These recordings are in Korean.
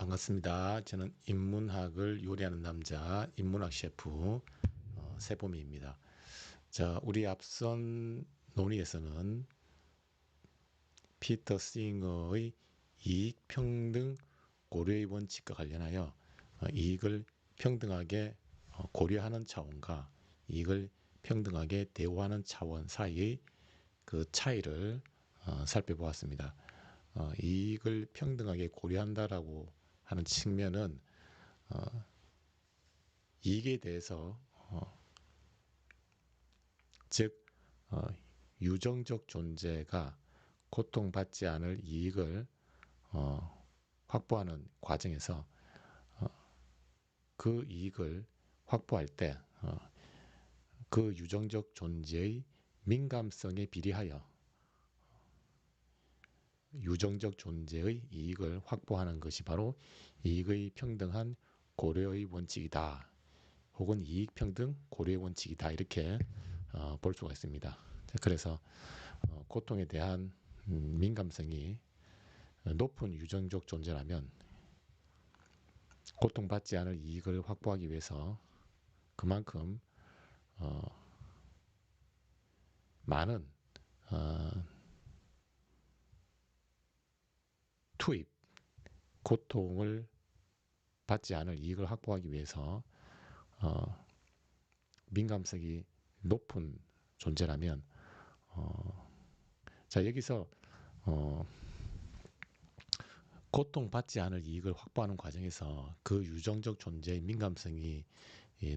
반갑습니다. 저는 인문학을 요리하는 남자 인문학 셰프 어, 세범이입니다. 자, 우리 앞선 논의에서는 피터 싱어의 이익 평등 고려의 원칙과 관련하여 어, 이익을 평등하게 어, 고려하는 차원과 이익을 평등하게 대우하는 차원 사이의 그 차이를 어, 살펴보았습니다. 어, 이익을 평등하게 고려한다라고 하는 측면은 어, 이익에 대해서 어, 즉 어, 유정적 존재가 고통받지 않을 이익을 어, 확보하는 과정에서 어, 그 이익을 확보할 때그 어, 그 유정적 존재의 민감성에 비례하여 유정적 존재의 이익을 확보하는 것이 바로 이익의 평등한 고려의 원칙이다. 혹은 이익평등 고려의 원칙이다. 이렇게 어, 볼 수가 있습니다. 그래서 어, 고통에 대한 음, 민감성이 높은 유정적 존재라면 고통받지 않을 이익을 확보하기 위해서 그만큼 어, 많은 어, 투입, 고통을 받지 않을 이익을 확보하기 위해서 어, 민감성이 높은 존재라면 어, 자 여기서 어, 고통받지 않을 이익을 확보하는 과정에서 그 유정적 존재의 민감성이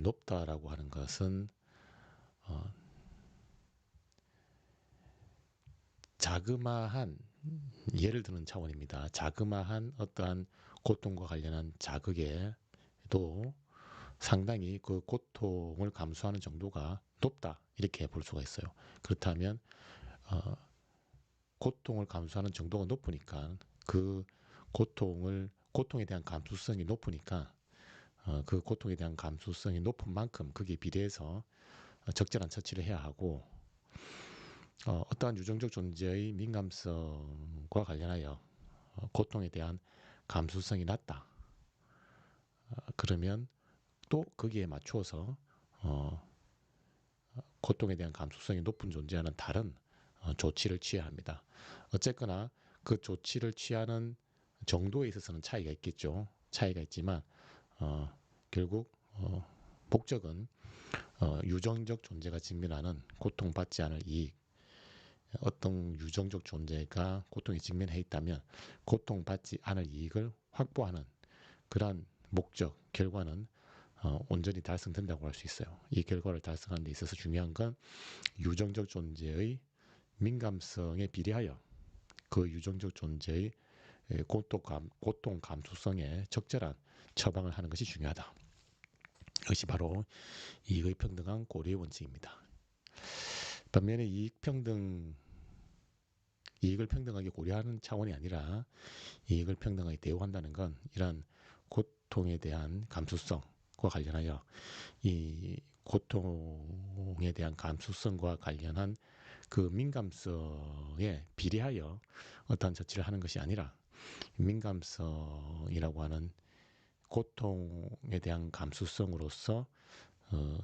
높다라고 하는 것은 어, 자그마한 예를 드는 차원입니다. 자그마한 어떠한 고통과 관련한 자극에도 상당히 그 고통을 감수하는 정도가 높다 이렇게 볼 수가 있어요. 그렇다면 어, 고통을 감수하는 정도가 높으니까 그 고통을 고통에 대한 감수성이 높으니까 어, 그 고통에 대한 감수성이 높은 만큼 그게 비례해서 적절한 처치를 해야 하고 어, 어떠한 유정적 존재의 민감성과 관련하여 어, 고통에 대한 감수성이 낮다. 어, 그러면 또 거기에 맞추어서 어, 고통에 대한 감수성이 높은 존재와는 다른 어, 조치를 취해야 합니다. 어쨌거나 그 조치를 취하는 정도에 있어서는 차이가 있겠죠. 차이가 있지만 어, 결국 어, 목적은 어, 유정적 존재가 직면하는 고통받지 않을 이익 어떤 유정적 존재가 고통에 직면해 있다면 고통받지 않을 이익을 확보하는 그러한 목적, 결과는 어, 온전히 달성된다고 할 수 있어요. 이 결과를 달성하는 데 있어서 중요한 건 유정적 존재의 민감성에 비례하여 그 유정적 존재의 고통, 감, 고통 감수성에 적절한 처방을 하는 것이 중요하다. 이것이 바로 이익의 평등한 고려의 원칙입니다. 반면에 이익평등 이익을 평등하게 고려하는 차원이 아니라 이익을 평등하게 대우한다는 건 이러한 고통에 대한 감수성과 관련하여 이 고통에 대한 감수성과 관련한 그 민감성에 비례하여 어떠한 조치를 하는 것이 아니라 민감성이라고 하는 고통에 대한 감수성으로서 어,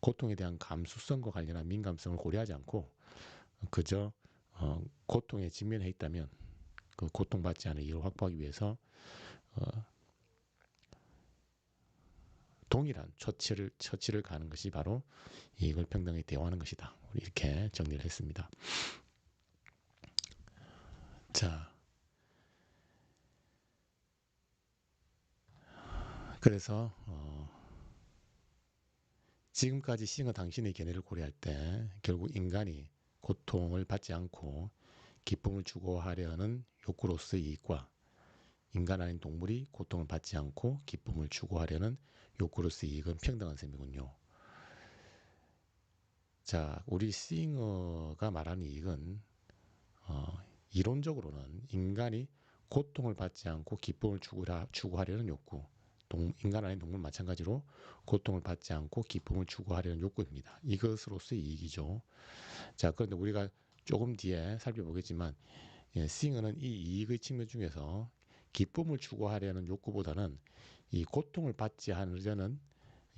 고통에 대한 감수성과 관련한 민감성을 고려하지 않고 그저 어, 고통에 직면해 있다면 그 고통받지 않은 이익을 확보하기 위해서 어, 동일한 처치를 처치를 가는 것이 바로 이익을 평등히 대우하는 것이다. 이렇게 정리를 했습니다. 자, 그래서 어, 지금까지 싱어 당신의 견해를 고려할 때 결국 인간이 고통을 받지 않고 기쁨을 추구하려는 욕구로서의 이익과 인간 아닌 동물이 고통을 받지 않고 기쁨을 추구하려는 욕구로서의 이익은 평등한 셈이군요. 자, 우리 싱어가 말하는 이익은 어, 이론적으로는 인간이 고통을 받지 않고 기쁨을 추구하려는 욕구, 동, 인간 아닌 동물 마찬가지로 고통을 받지 않고 기쁨을 추구하려는 욕구입니다. 이것으로서의 이익이죠. 자, 그런데 우리가 조금 뒤에 살펴보겠지만 예, 싱어는 이 이익의 측면 중에서 기쁨을 추구하려는 욕구보다는 이 고통을 받지 않으려는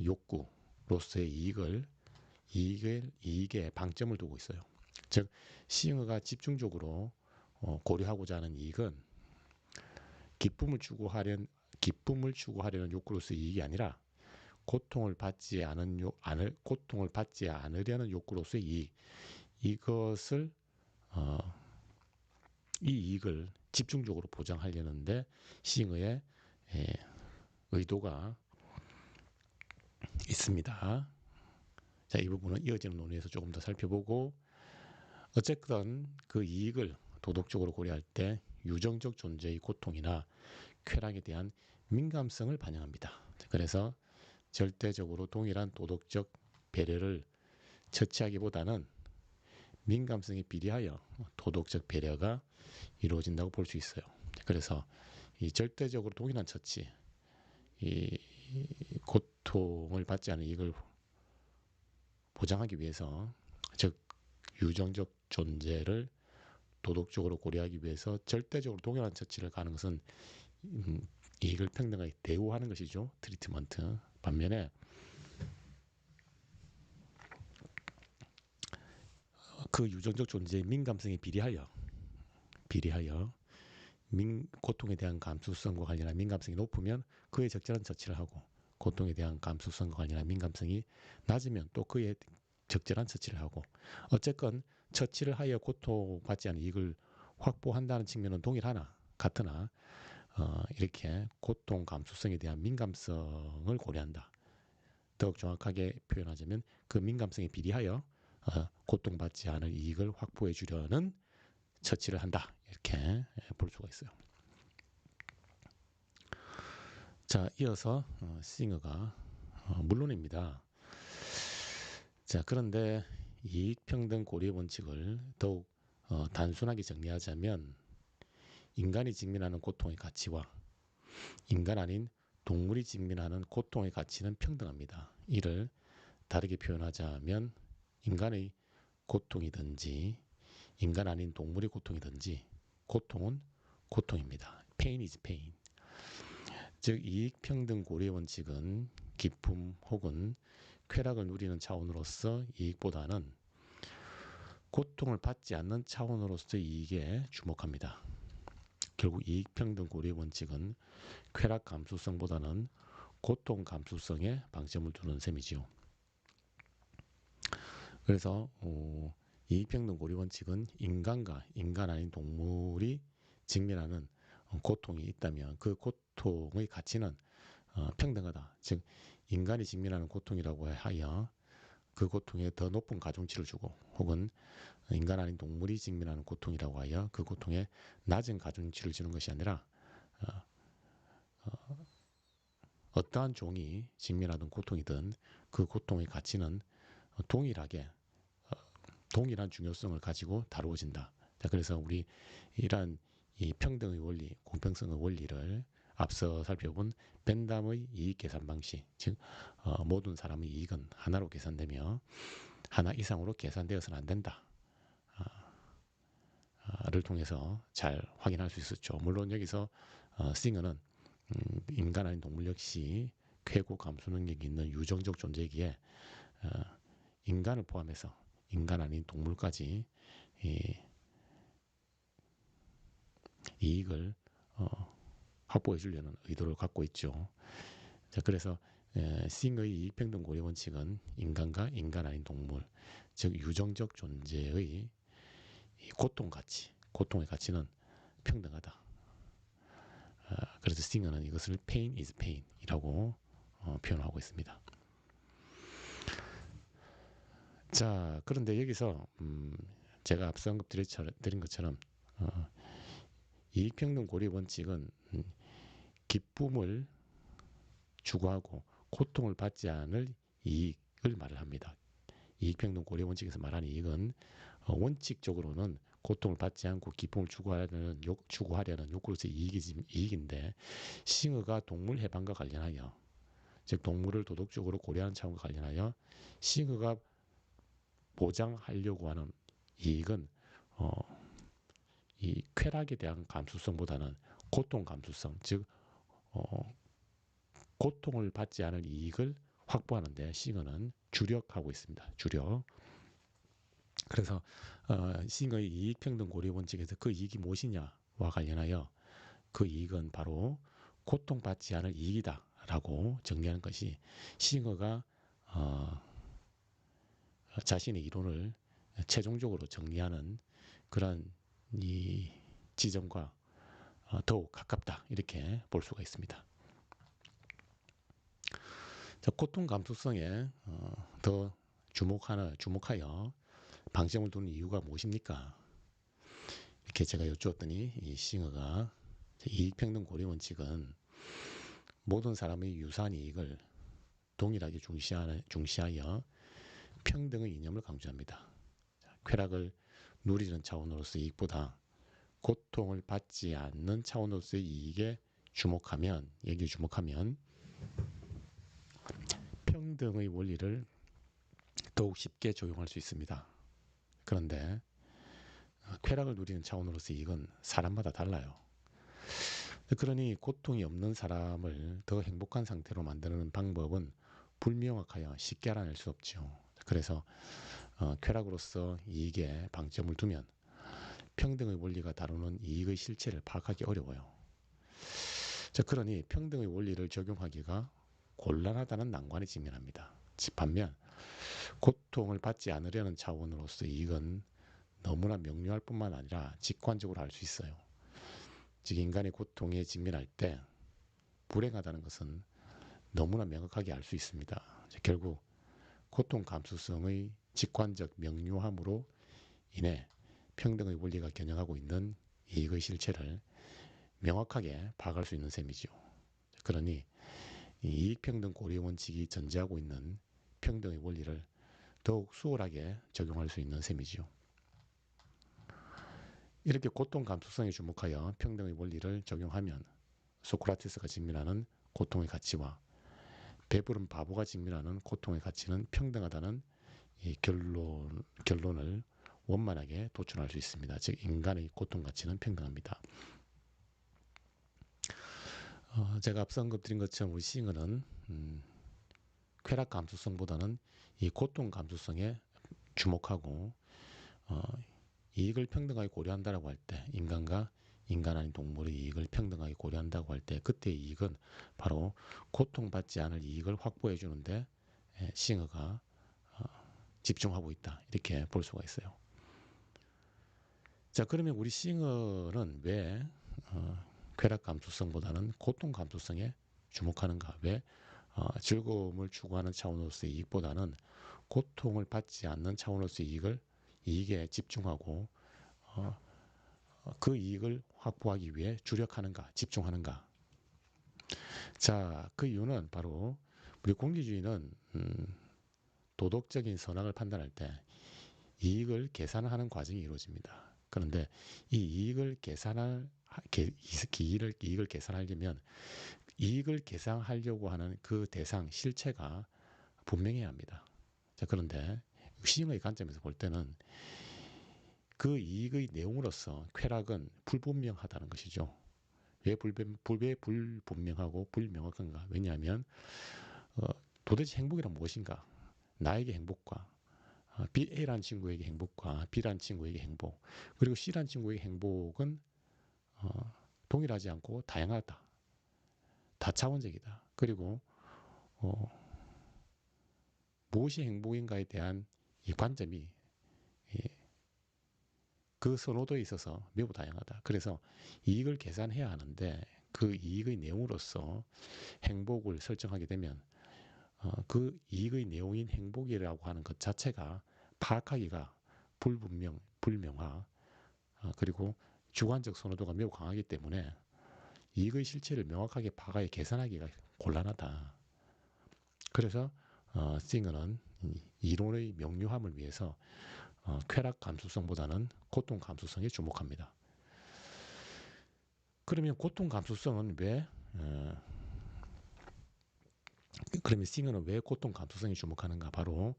욕구로서의 이익을 이익을 이익에 방점을 두고 있어요. 즉 시잉어가 집중적으로 어, 고려하고자 하는 이익은 기쁨을 추구하려는 기쁨을 추구하려는 욕구로서의 이익이 아니라 고통을 받지 않은 요, 않을 고통을 받지 않으려는 욕구로서의 이익 이것을 어, 이 이익을 집중적으로 보장하려는데 싱어의 예, 의도가 있습니다. 자, 이 부분은 이어지는 논의에서 조금 더 살펴보고 어쨌든 그 이익을 도덕적으로 고려할 때 유정적 존재의 고통이나 쾌락에 대한 민감성을 반영합니다. 그래서 절대적으로 동일한 도덕적 배려를 처치하기보다는 민감성에 비례하여 도덕적 배려가 이루어진다고 볼 수 있어요. 그래서 이 절대적으로 동일한 처치, 이 고통을 받지 않은 이익을 보장하기 위해서, 즉 유정적 존재를 도덕적으로 고려하기 위해서 절대적으로 동일한 처치를 가는 것은 음, 이익을 평등하게 대우하는 것이죠. 트리트먼트. 반면에 그 유정적 존재의 민감성에 비례하여 비례하여 민, 고통에 대한 감수성과 관련한 민감성이 높으면 그에 적절한 처치를 하고 고통에 대한 감수성과 관련한 민감성이 낮으면 또 그에 적절한 처치를 하고 어쨌건 처치를 하여 고통받지 않은 이익을 확보한다는 측면은 동일하나 같으나 어, 이렇게 고통 감수성에 대한 민감성을 고려한다. 더욱 정확하게 표현하자면 그 민감성에 비례하여 어, 고통받지 않을 이익을 확보해 주려는 처치를 한다. 이렇게 볼 수가 있어요. 자, 이어서 어, 싱어가 어, 물론입니다. 자, 그런데 이익평등 고려 원칙을 더욱 어, 단순하게 정리하자면 인간이 직면하는 고통의 가치와 인간 아닌 동물이 직면하는 고통의 가치는 평등합니다. 이를 다르게 표현하자면 인간의 고통이든지 인간 아닌 동물의 고통이든지 고통은 고통입니다. pain is pain. 즉 이익평등 고려 원칙은 기쁨 혹은 쾌락을 누리는 차원으로서 이익보다는 고통을 받지 않는 차원으로서의 이익에 주목합니다. 결국 이익평등 고려 원칙은 쾌락 감수성보다는 고통 감수성에 방점을 두는 셈이지요. 그래서 어, 이익평등 고려 원칙은 인간과 인간 아닌 동물이 직면하는 고통이 있다면 그 고통의 가치는 어, 평등하다. 즉 인간이 직면하는 고통이라고 하여 그 고통에 더 높은 가중치를 주고 혹은 인간 아닌 동물이 직면하는 고통이라고 하여 그 고통에 낮은 가중치를 주는 것이 아니라 어, 어, 떠한 종이 직면하던 고통이든 그 고통의 가치는 동일하게 어, 동일한 중요성을 가지고 다루어진다. 자, 그래서 우리 이러한 이 평등의 원리, 공평성의 원리를 앞서 살펴본 벤담의 이익 계산 방식, 즉 어, 모든 사람의 이익은 하나로 계산되며 하나 이상으로 계산되어서는 안 된다. 아, 를 통해서 잘 확인할 수 있었죠. 물론 여기서 어, 싱어는 음, 인간 아닌 동물 역시 쾌고 감수 능력이 있는 유정적 존재이기에 어, 인간을 포함해서 인간 아닌 동물까지 이, 이익을 어, 확보해 주려는 의도를 갖고 있죠. 자, 그래서 싱의 이익평등 고려 원칙은 인간과 인간 아닌 동물, 즉 유정적 존재의 고통 가치, 고통의 가치는 평등하다. 어, 그래서 싱어는 이것을 pain is pain이라고 어, 표현하고 있습니다. 자, 그런데 여기서 음, 제가 앞서 언급드린 것처럼 어, 이익평등 고려 원칙은 음, 기쁨을 추구하고 고통을 받지 않을 이익을 말을 합니다. 이익평등 고려 원칙에서 말하는 이익은 어, 원칙적으로는 고통을 받지 않고 기쁨을 추구하려는 욕, 추구하려는 욕구로서 이익이, 이익인데 싱어가 동물 해방과 관련하여 즉 동물을 도덕적으로 고려하는 차원과 관련하여 싱어가 보장하려고 하는 이익은 어, 이 쾌락에 대한 감수성보다는 고통 감수성, 즉 어, 고통을 받지 않을 이익을 확보하는데 싱어는 주력하고 있습니다. 주력. 그래서 어, 싱어의 이익평등 고려 원칙에서 그 이익이 무엇이냐와 관련하여 그 이익은 바로 고통받지 않을 이익이다라고 정리하는 것이 싱어가 어, 자신의 이론을 최종적으로 정리하는 그런 이 지점과 어, 더욱 가깝다 이렇게 볼 수가 있습니다. 자, 고통 감수성에 어, 더 주목하는 주목하여 방점을 두는 이유가 무엇입니까? 이렇게 제가 여쭈었더니 이 싱어가 이익평등 고려 원칙은 모든 사람의 유사한 이익을 동일하게 중시하여 평등의 이념을 강조합니다. 쾌락을 누리는 차원으로서 이익보다 고통을 받지 않는 차원으로서의 이익에 주목하면 여기에 주목하면 평등의 원리를 더욱 쉽게 적용할 수 있습니다. 그런데 쾌락을 누리는 차원으로서 이익은 사람마다 달라요. 그러니 고통이 없는 사람을 더 행복한 상태로 만드는 방법은 불명확하여 쉽게 알아낼 수 없죠. 그래서 어, 쾌락으로서 이익에 방점을 두면 평등의 원리가 다루는 이익의 실체를 파악하기 어려워요. 자, 그러니 평등의 원리를 적용하기가 곤란하다는 난관에 직면합니다. 반면 고통을 받지 않으려는 차원으로서 이익은 너무나 명료할 뿐만 아니라 직관적으로 알 수 있어요. 즉 인간의 고통에 직면할 때 불행하다는 것은 너무나 명확하게 알 수 있습니다. 결국 고통 감수성의 직관적 명료함으로 인해 평등의 원리가 겨냥하고 있는 이익의 실체를 명확하게 파악할 수 있는 셈이죠. 그러니 이익평등 고려 원칙이 전제하고 있는 평등의 원리를 더욱 수월하게 적용할 수 있는 셈이죠. 이렇게 고통 감수성에 주목하여 평등의 원리를 적용하면 소크라테스가 직면하는 고통의 가치와 배부른 바보가 직면하는 고통의 가치는 평등하다는 결론, 결론을 원만하게 도출할 수 있습니다. 즉 인간의 고통 가치는 평등합니다. 어, 제가 앞서 언급드린 것처럼 우리 싱어는 음, 쾌락 감수성보다는 이 고통 감수성에 주목하고 어, 이익을 평등하게 고려한다라고 할 때 인간과 인간 아닌 동물의 이익을 평등하게 고려한다고 할 때 그때 이익은 바로 고통받지 않을 이익을 확보해 주는데 예, 싱어가 어, 집중하고 있다 이렇게 볼 수가 있어요. 자 그러면 우리 싱어는 왜 어, 쾌락 감수성보다는 고통 감수성에 주목하는가? 왜 어, 즐거움을 추구하는 차원으로서의 이익보다는 고통을 받지 않는 차원으로서의 이익을 이익에 집중하고 어, 그 이익을 확보하기 위해 주력하는가, 집중하는가? 자, 그 이유는 바로 우리 공리주의는 음, 도덕적인 선악을 판단할 때 이익을 계산하는 과정이 이루어집니다. 그런데 이 이익을 계산할 이익을, 이익을 계산하려면 이익을 계산하려고 하는 그 대상 실체가 분명해야 합니다. 자, 그런데 시행의 관점에서 볼 때는 그 이익의 내용으로서 쾌락은 불분명하다는 것이죠. 왜, 불분, 왜 불분명하고 불명확한가? 왜냐하면 어, 도대체 행복이란 무엇인가? 나에게 행복과 어, A라는 친구에게 행복과 B라는 친구에게 행복 그리고 C라는 친구에게 행복은 어, 동일하지 않고 다양하다. 다차원적이다. 그리고 어, 무엇이 행복인가에 대한 이 관점이 예, 그 선호도에 있어서 매우 다양하다. 그래서 이익을 계산해야 하는데 그 이익의 내용으로서 행복을 설정하게 되면 어, 그 이익의 내용인 행복이라고 하는 것 자체가 파악하기가 불분명, 불명화 어, 그리고 주관적 선호도가 매우 강하기 때문에 이익의 실체를 명확하게 파악하여 계산하기가 곤란하다. 그래서 어, 싱어는 이론의 명료함을 위해서 어, 쾌락 감수성보다는 고통 감수성에 주목합니다. 그러면 고통 감수성은 왜 어, 그러면 싱어는 왜 고통 감수성에 주목하는가? 바로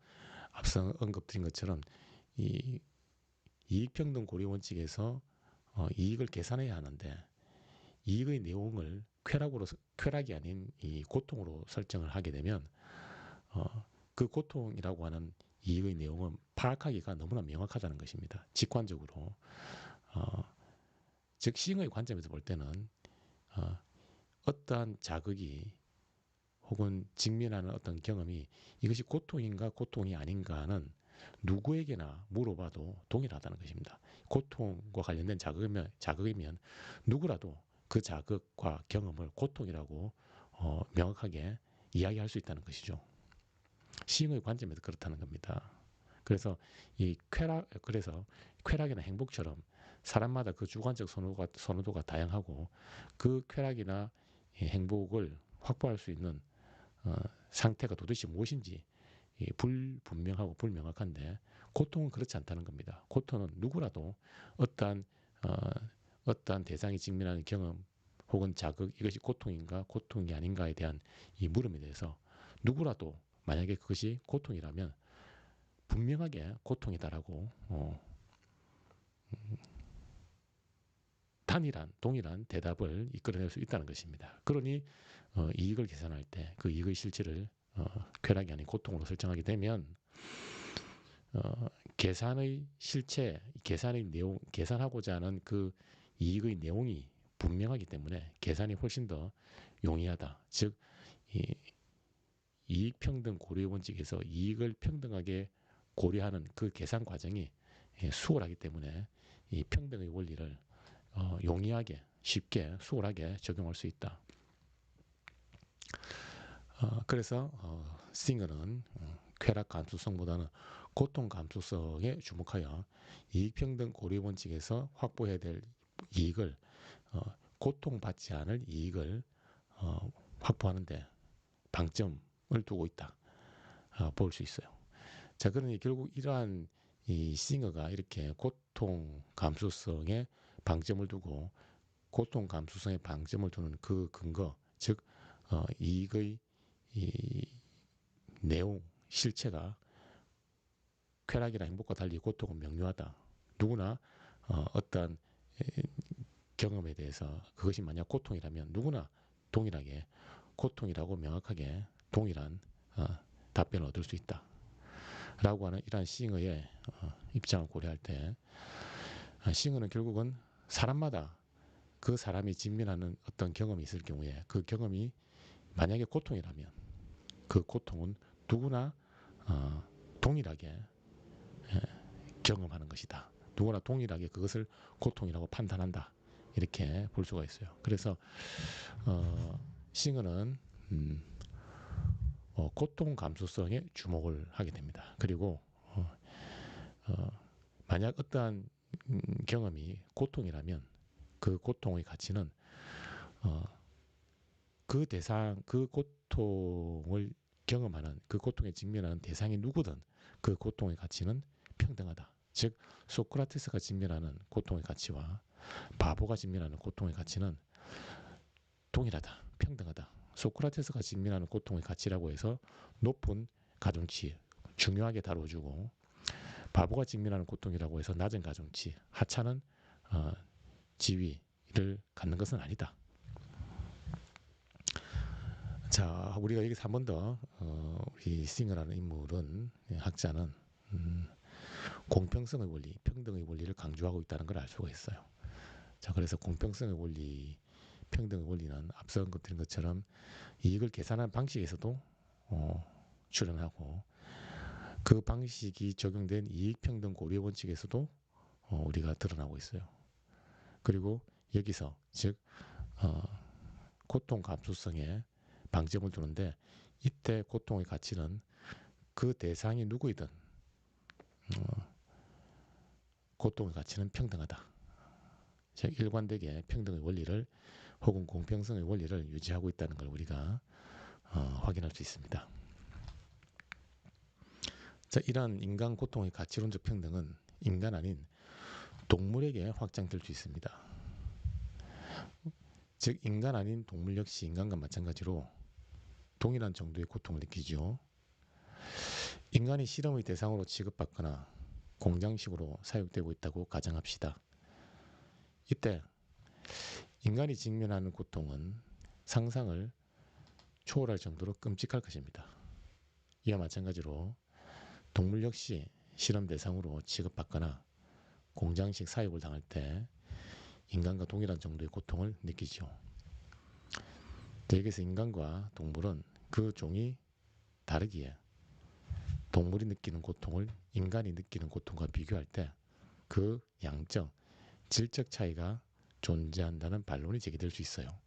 앞서 언급드린 것처럼 이 이익평등 고려 원칙에서 어, 이익을 계산해야 하는데 이익의 내용을 쾌락으로 쾌락이 아닌 이 고통으로 설정을 하게 되면 어, 그 고통이라고 하는 이익의 내용은 파악하기가 너무나 명확하다는 것입니다. 직관적으로 어, 즉 시행의 관점에서 볼 때는 어, 어떠한 자극이 혹은 직면하는 어떤 경험이 이것이 고통인가 고통이 아닌가는 누구에게나 물어봐도 동일하다는 것입니다. 고통과 관련된 자극이면, 자극이면 누구라도 그 자극과 경험을 고통이라고 어, 명확하게 이야기할 수 있다는 것이죠. 시흥의 관점에서 그렇다는 겁니다. 그래서 이 쾌락 그래서 쾌락이나 행복처럼 사람마다 그 주관적 선호가 선호도가 다양하고 그 쾌락이나 행복을 확보할 수 있는 어, 상태가 도대체 무엇인지 불분명하고 불명확한데 고통은 그렇지 않다는 겁니다. 고통은 누구라도 어떠한 어, 어떠한 대상이 직면하는 경험 혹은 자극 이것이 고통인가 고통이 아닌가에 대한 이 물음에 대해서 누구라도 만약에 그것이 고통이라면 분명하게 고통이다라고 어, 음, 단일한 동일한 대답을 이끌어낼 수 있다는 것입니다. 그러니 어, 이익을 계산할 때 그 이익의 실질을 어, 쾌락이 아닌 고통으로 설정하게 되면 어, 계산의 실체, 계산의 내용, 계산하고자 하는 그 이익의 내용이 분명하기 때문에 계산이 훨씬 더 용이하다. 즉, 이, 이익 평등 고려 원칙에서 이익을 평등하게 고려하는 그 계산 과정이 예, 수월하기 때문에 이 평등의 원리를 어, 용이하게 쉽게 수월하게 적용할 수 있다. 어, 그래서 어, 싱어는 어, 쾌락 감수성보다는 고통 감수성에 주목하여 이익평등 고려 원칙에서 확보해야 될 이익을 어, 고통받지 않을 이익을 어, 확보하는데 방점을 두고 있다 어, 볼 수 있어요. 자 그러니 결국 이러한 이 싱어가 이렇게 고통 감수성에 방점을 두고 고통 감수성에 방점을 두는 그 근거 즉 어, 이익의 이 내용 실체가 쾌락이나 행복과 달리 고통은 명료하다. 누구나 어, 어떠한 경험에 대해서 그것이 만약 고통이라면 누구나 동일하게 고통이라고 명확하게 동일한 어, 답변을 얻을 수 있다. 라고 하는 이러한 싱어의 어, 입장을 고려할 때 어, 싱어는 결국은 사람마다 그 사람이 직면하는 어떤 경험이 있을 경우에 그 경험이 만약에 고통이라면 그 고통은 누구나 어, 동일하게 예, 경험하는 것이다. 누구나 동일하게 그것을 고통이라고 판단한다. 이렇게 볼 수가 있어요. 그래서 어, 싱어는 음, 어, 고통 감수성에 주목을 하게 됩니다. 그리고 어, 어, 만약 어떠한 음, 경험이 고통이라면 그 고통의 가치는 어, 그 대상, 그 고통을 경험하는 그 고통에 직면하는 대상이 누구든 그 고통의 가치는 평등하다. 즉 소크라테스가 직면하는 고통의 가치와 바보가 직면하는 고통의 가치는 동일하다. 평등하다. 소크라테스가 직면하는 고통의 가치라고 해서 높은 가중치 중요하게 다뤄주고 바보가 직면하는 고통이라고 해서 낮은 가중치 하찮은 어, 지위를 갖는 것은 아니다. 자, 우리가 여기서 한 번 더 어, 우리 싱어라는 인물은 예, 학자는 음, 공평성의 원리, 평등의 원리를 강조하고 있다는 걸 알 수가 있어요. 자, 그래서 공평성의 원리, 평등의 원리는 앞서 드린 것처럼 이익을 계산하는 방식에서도 어, 출연하고 그 방식이 적용된 이익평등 고려 원칙에서도 어, 우리가 드러나고 있어요. 그리고 여기서 즉 어, 고통 감수성에 방점을 두는데 이때 고통의 가치는 그 대상이 누구이든 어, 고통의 가치는 평등하다. 즉 일관되게 평등의 원리를 혹은 공평성의 원리를 유지하고 있다는 걸 우리가 어, 확인할 수 있습니다. 자, 이러한 인간 고통의 가치론적 평등은 인간 아닌 동물에게 확장될 수 있습니다. 즉 인간 아닌 동물 역시 인간과 마찬가지로 동일한 정도의 고통을 느끼죠. 인간이 실험의 대상으로 취급받거나 공장식으로 사육되고 있다고 가정합시다. 이때 인간이 직면하는 고통은 상상을 초월할 정도로 끔찍할 것입니다. 이와 마찬가지로 동물 역시 실험 대상으로 취급받거나 공장식 사육을 당할 때 인간과 동일한 정도의 고통을 느끼죠. 여기서 인간과 동물은 그 종이 다르기에 동물이 느끼는 고통을 인간이 느끼는 고통과 비교할 때 그 양적, 질적 차이가 존재한다는 반론이 제기될 수 있어요.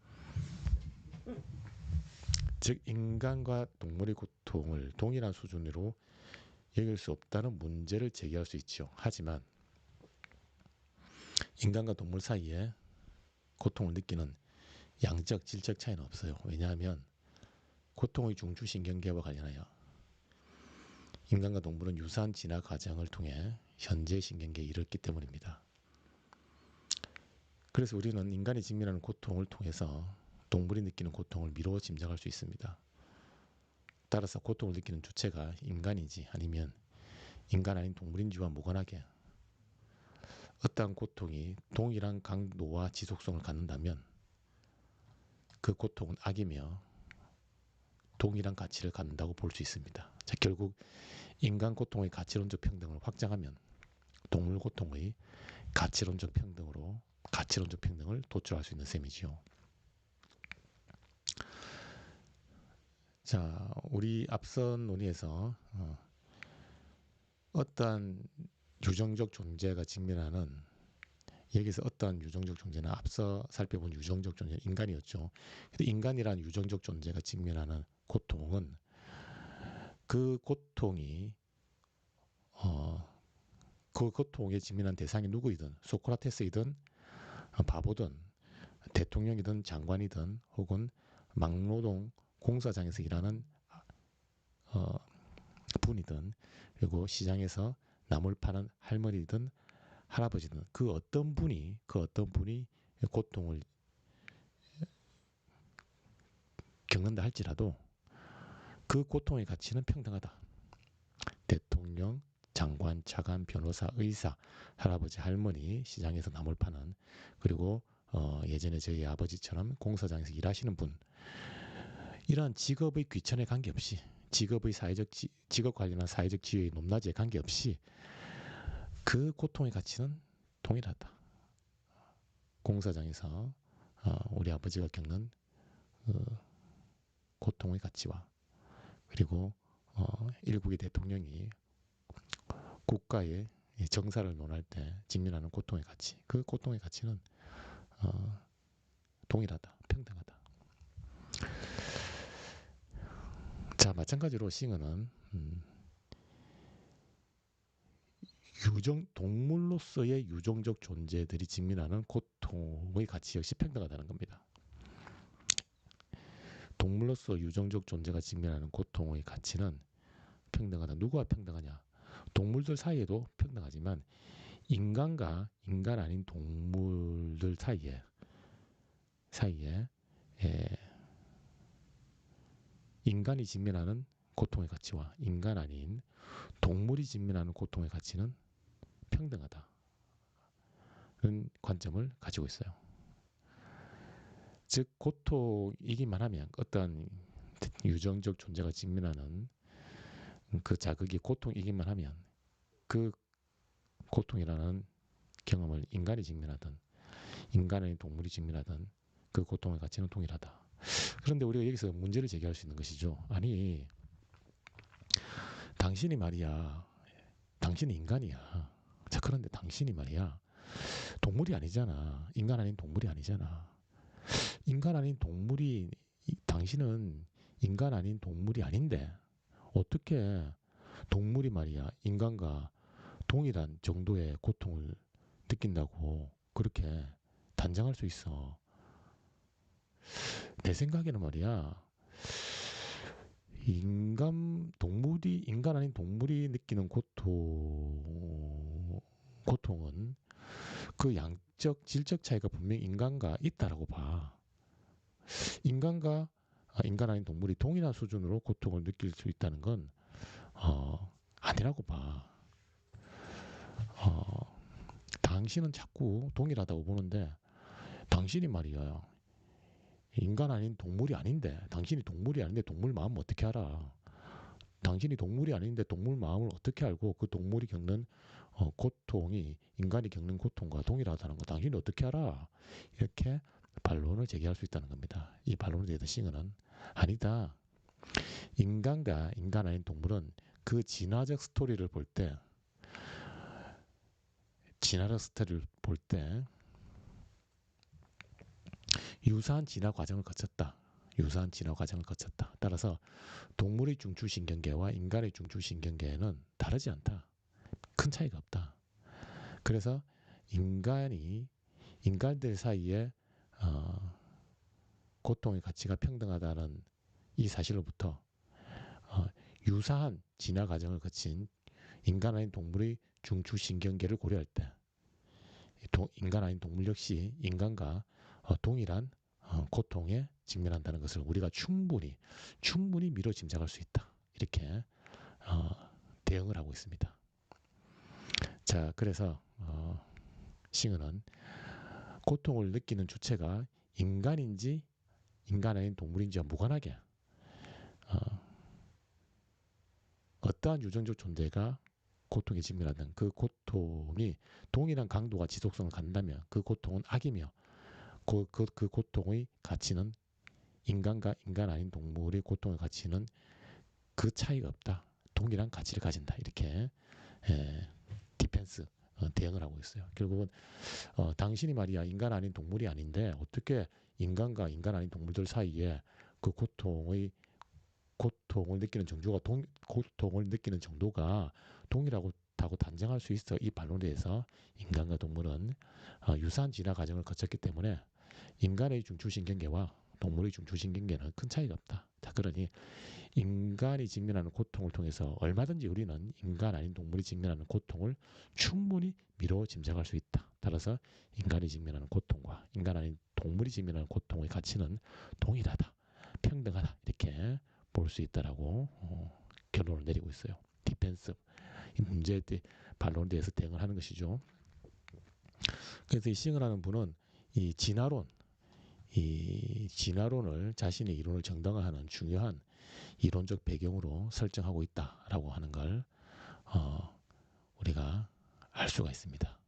즉 인간과 동물의 고통을 동일한 수준으로 여길 수 없다는 문제를 제기할 수 있죠. 하지만 인간과 동물 사이에 고통을 느끼는 양적, 질적 차이는 없어요. 왜냐하면 고통의 중추신경계와 관련하여 인간과 동물은 유사한 진화 과정을 통해 현재 신경계에 이르렀기 때문입니다. 그래서 우리는 인간이 직면하는 고통을 통해서 동물이 느끼는 고통을 미루어 짐작할 수 있습니다. 따라서 고통을 느끼는 주체가 인간인지 아니면 인간 아닌 동물인지와 무관하게 어떠한 고통이 동일한 강도와 지속성을 갖는다면 그 고통은 악이며 동일한 가치를 갖는다고 볼 수 있습니다. 자, 결국 인간 고통의 가치론적 평등을 확장하면 동물 고통의 가치론적 평등으로 가치론적 평등을 도출할 수 있는 셈이지요. 자, 우리 앞선 논의에서 어, 어떠한 유정적 존재가 직면하는 여기서 어떠한 유정적 존재는 앞서 살펴본 유정적 존재는 인간이었죠. 근데 인간이란 유정적 존재가 직면하는 고통은 그 고통이 어, 그 고통에 직면한 대상이 누구이든 소크라테스이든 바보든 대통령이든 장관이든 혹은 막노동 공사장에서 일하는 어, 분이든 그리고 시장에서 나물 파는 할머니든 할아버지든 그 어떤 분이 그 어떤 분이 고통을 겪는다 할지라도 그 고통의 가치는 평등하다. 대통령, 장관, 차관, 변호사, 의사, 할아버지, 할머니, 시장에서 나물 파는 그리고 어, 예전에 저희 아버지처럼 공사장에서 일하시는 분 이러한 직업의 귀천에 관계없이 직업의 사회적 지, 직업 관련한 사회적 지위의 높낮이에 관계없이 그 고통의 가치는 동일하다. 공사장에서 어, 우리 아버지가 겪는 어, 고통의 가치와 그리고 어, 일국의 대통령이 국가의 정사를 논할 때 직면하는 고통의 가치, 그 고통의 가치는 어, 동일하다, 평등하다. 자, 마찬가지로 싱어는 음, 유정 동물로서의 유정적 존재들이 직면하는 고통의 가치 역시 평등하다는 겁니다. 동물로서 유정적 존재가 직면하는 고통의 가치는 평등하다. 누구와 평등하냐? 동물들 사이에도 평등하지만 인간과 인간 아닌 동물들 사이에 사이에 예, 인간이 직면하는 고통의 가치와 인간 아닌 동물이 직면하는 고통의 가치는 평등하다는 관점을 가지고 있어요. 즉 고통이기만 하면 어떤 유정적 존재가 직면하는 그 자극이 고통이기만 하면 그 고통이라는 경험을 인간이 직면하든 인간의 동물이 직면하든 그 고통의 가치는 동일하다. 그런데 우리가 여기서 문제를 제기할 수 있는 것이죠. 아니 당신이 말이야 당신이 인간이야. 자 그런데 당신이 말이야 동물이 아니잖아. 인간 아닌 동물이 아니잖아. 인간 아닌 동물이 당신은 인간 아닌 동물이 아닌데 어떻게 동물이 말이야 인간과 동일한 정도의 고통을 느낀다고 그렇게 단정할 수 있어. 내 생각에는 말이야 인간 동물이 인간 아닌 동물이 느끼는 고통 고통은 그 양적 질적 차이가 분명히 인간과 있다라고 봐. 인간과 아, 인간 아닌 동물이 동일한 수준으로 고통을 느낄 수 있다는 건 어, 아니라고 봐. 어, 당신은 자꾸 동일하다고 보는데 당신이 말이야 인간 아닌 동물이 아닌데 당신이 동물이 아닌데 동물 마음 어떻게 알아? 당신이 동물이 아닌데 동물 마음을 어떻게 알고 그 동물이 겪는 어, 고통이 인간이 겪는 고통과 동일하다는 거 당신이 어떻게 알아? 이렇게 반론을 제기할 수 있다는 겁니다. 이 반론에 대해서 싱어는 아니다. 인간과 인간 아닌 동물은 그 진화적 스토리를 볼 때, 진화적 스토리를 볼 때, 유사한 진화 과정을 거쳤다. 유사한 진화 과정을 거쳤다. 따라서 동물의 중추신경계와 인간의 중추신경계는 다르지 않다. 큰 차이가 없다. 그래서 인간이 인간들 사이에 어, 고통의 가치가 평등하다는 이 사실로부터 어, 유사한 진화 과정을 거친 인간 아닌 동물의 중추신경계를 고려할 때 도, 인간 아닌 동물 역시 인간과 어, 동일한 어, 고통에 직면한다는 것을 우리가 충분히 충분히 미뤄 짐작할 수 있다. 이렇게 어, 대응을 하고 있습니다. 자, 그래서 어, 싱어는 고통을 느끼는 주체가 인간인지 인간 아닌 동물인지와 무관하게 어, 어떠한 유전적 존재가 고통에 직면하든 그 고통이 동일한 강도와 지속성을 갖는다면 그 고통은 악이며 그, 그, 그 고통의 가치는 인간과 인간 아닌 동물의 고통의 가치는 그 차이가 없다. 동일한 가치를 가진다. 이렇게 에, 디펜스 어, 대응을 하고 있어요. 결국은 어, 당신이 말이야 인간 아닌 동물이 아닌데 어떻게 인간과 인간 아닌 동물들 사이에 그 고통의 고통을 느끼는 정도가 동, 고통을 느끼는 정도가 동일하고 다고 단정할 수 있어 이 반론에 대해서 인간과 동물은 어, 유사한 진화 과정을 거쳤기 때문에 인간의 중추신경계와 동물의 중추신경계는 큰 차이가 없다. 자, 그러니 인간이 직면하는 고통을 통해서 얼마든지 우리는 인간 아닌 동물이 직면하는 고통을 충분히 미뤄 짐작할 수 있다. 따라서 인간이 직면하는 고통과 인간 아닌 동물이 직면하는 고통의 가치는 동일하다, 평등하다 이렇게 볼 수 있다라고 어, 결론을 내리고 있어요. 디펜스 이 문제에 대해 반론에 대해서 대응을 하는 것이죠. 그래서 이 싱어라는 분은 이 진화론 이 진화론을 자신의 이론을 정당화하는 중요한 이론적 배경으로 설정하고 있다라고 하는 걸 어, 우리가 알 수가 있습니다.